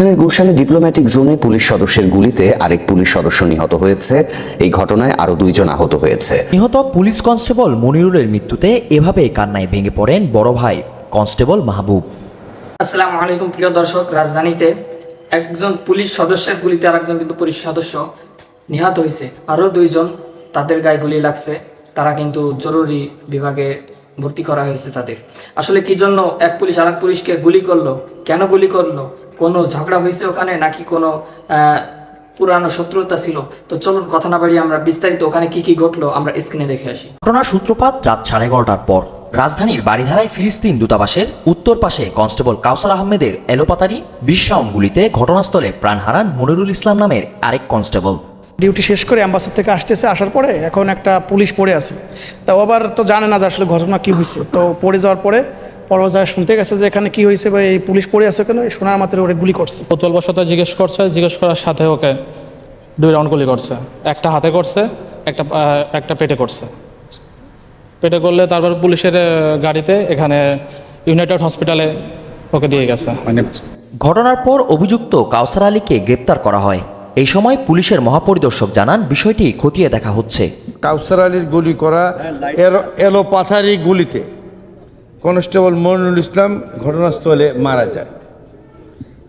রাজধানীর গুলশানে ডিপ্লোম্যাটিক জোনে পুলিশ সদস্যের গুলিতে আরেক পুলিশ সদস্য নিহত হয়েছে। এই ঘটনায় আরও দুইজন আহত হয়েছে। নিহত পুলিশ কনস্টেবল মনিরুলের মৃত্যুতে এভাবে কান্নায় ভেঙে পড়েন বড় ভাই কনস্টেবল মাহবুব। আসসালামু আলাইকুম প্রিয় দর্শক রাজধানীতে একজন পুলিশ সদস্যের গুলিতে আরেকজন কিন্তু পুলিশ সদস্য নিহত হয়েছে। আরও দুইজন তাদের গায়ে গুলি লাগছে তারা কিন্তু জরুরি বিভাগে ভর্তি করা হয়েছে তাদের। আসলে কি জন্য এক পুলিশ আরেক পুলিশকে গুলি করল? কেন গুলি করল? কোনো ঝগড়া হয়েছে ওখানে নাকি কোনো পুরানো শত্রুতা ছিল? তো চলুন কথা না বাড়িয়ে আমরা বিস্তারিত ওখানে কি কি ঘটলো আমরা স্ক্রিনে দেখে আসি। ঘটনার সূত্রপাত রাত সাড়ে এগারোটার পর। রাজধানীর বাড়িধারায় ফিলিস্তিন দূতাবাসের উত্তর পাশে কনস্টেবল কাউসার আহমেদের এলোপাতারি বিশ রাউন্ড গুলিতে ঘটনাস্থলে প্রাণ হারান মনিরুল ইসলাম নামের আরেক কনস্টেবল। ডিউটি শেষ করে অ্যাম্বাসার থেকে আসতেছে আসার পরে এখন একটা পুলিশ পড়ে আছে। তা ও আবার তো জানে না যে আসলে ঘটনা কী হয়েছে। তো পড়ে যাওয়ার পরে পরবর্তী শুনতে গেছে যে এখানে কী হয়েছে বা এই পুলিশ পড়ে আছে কেন? এই শোনার মাত্র ওরে গুলি করছে। উৎপল বসত জিজ্ঞেস করছে জিজ্ঞেস করার সাথে ওকে দুই রাউন্ড গুলি করছে। একটা হাতে করছে একটা একটা পেটে করছে। পেটে করলে তারপর পুলিশের গাড়িতে এখানে ইউনাইটেড হসপিটালে ওকে দিয়ে গেছে। মানে ঘটনার পর অভিযুক্ত কাউসার আলীকে গ্রেপ্তার করা হয়। এই সময় পুলিশের মহাপরিদর্শক জানান বিষয়টি খতিয়ে দেখা হচ্ছে। কাউসার আলীর গুলি করা এলো পাথারি গুলিতে। কনস্টেবল মনুল ইসলাম ঘটনাস্থলে মারা যায়।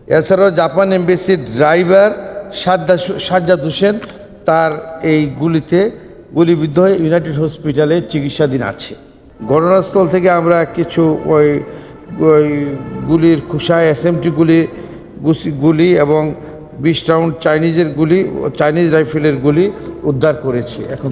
এছাড়াও জাপান এমবেসির ড্রাইভার সাজ্জাদ সাজ্জাদ হোসেন তার এই গুলিতে গুলিবিদ্ধ হয়ে ইউনাইটেড হসপিটালে চিকিৎসাধীন আছে। ঘটনাস্থল থেকে আমরা কিছু ওই ওই গুলির খুশা এসএমটি গুলি গুছি- গুলি এবং বিশ রাউন্ড চাইনিজের গুলি, চাইনিজ রাইফেলের গুলি উদ্ধার করেছি। এখন